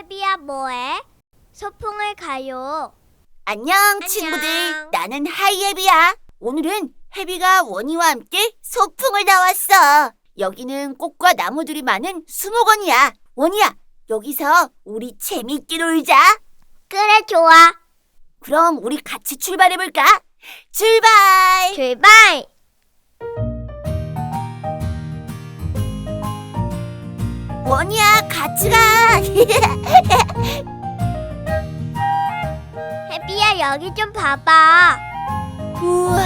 해비야 뭐해? 소풍을 가요. 안녕, 안녕. 친구들. 나는 하이해비야. 오늘은 해비가 원이와 함께 소풍을 나왔어. 여기는 꽃과 나무들이 많은 수목원이야. 원이야, 여기서 우리 재밌게 놀자. 그래 좋아. 그럼 우리 같이 출발해볼까? 출발! 출발. 원이야, 같이 가! 해비야 여기 좀 봐봐. 우와,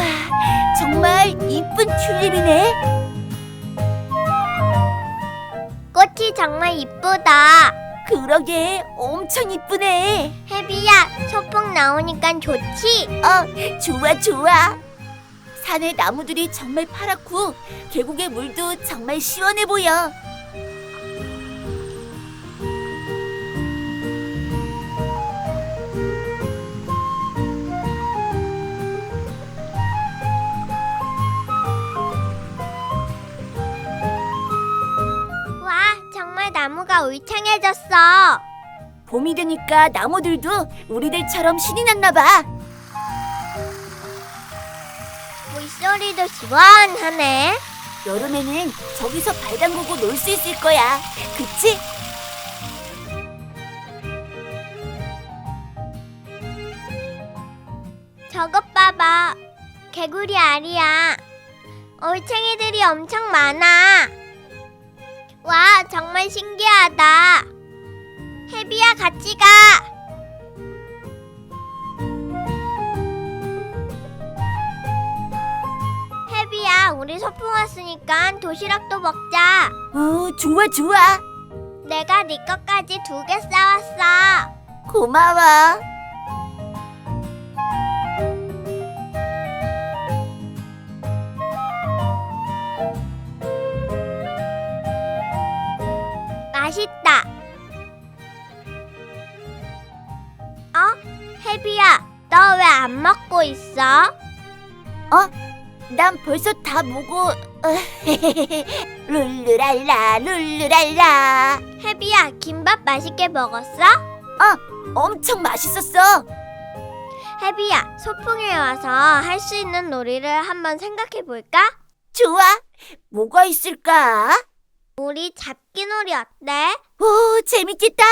정말 이쁜 튤립이네. 꽃이 정말 이쁘다. 그러게, 엄청 이쁘네. 해비야 소풍 나오니까 좋지? 어, 좋아, 좋아. 산의 나무들이 정말 파랗고 계곡의 물도 정말 시원해 보여. 나무가 울창해졌어. 봄이 되니까 나무들도 우리들처럼 신이 났나 봐. 물소리도 시원하네. 여름에는 저기서 발 담그고 놀 수 있을 거야. 그치? 저것 봐봐. 개구리 알이야. 올챙이들이 엄청 많아. 와, 정말 신기하다. 해비야, 같이 가. 해비야, 우리 소풍 왔으니까 도시락도 먹자. 어, 좋아, 좋아. 내가 네 것까지 두 개 싸왔어. 고마워. 해비야, 너 왜 안 먹고 있어? 난 벌써 다 먹어. 룰루랄라, 룰루랄라. 해비야, 김밥 맛있게 먹었어? 엄청 맛있었어. 해비야, 소풍에 와서 할 수 있는 놀이를 한번 생각해 볼까? 좋아. 뭐가 있을까? 우리 잡기 놀이 어때? 오, 재밌겠다.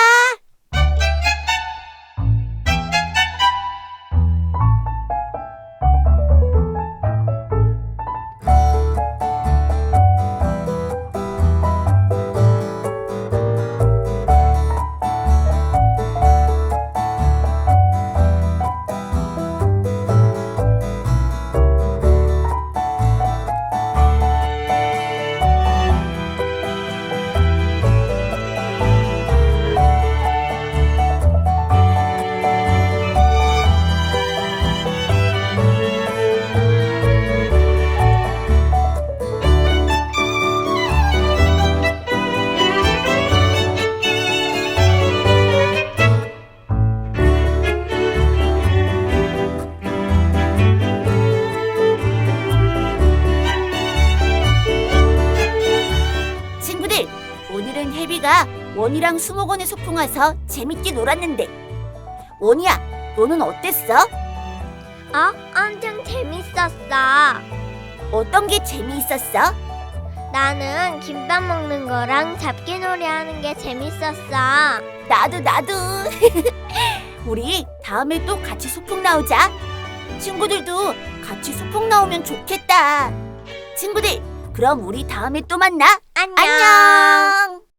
혜비가 원이랑 수목원에 소풍 와서 재밌게 놀았는데 원이야, 너는 어땠어? 어? 엄청 재밌었어. 어떤 게 재미있었어? 나는 김밥 먹는 거랑 잡기 놀이 하는 게 재밌었어. 나도 나도. 우리 다음에 또 같이 소풍 나오자. 친구들도 같이 소풍 나오면 좋겠다. 친구들, 그럼 우리 다음에 또 만나. 안녕. 안녕.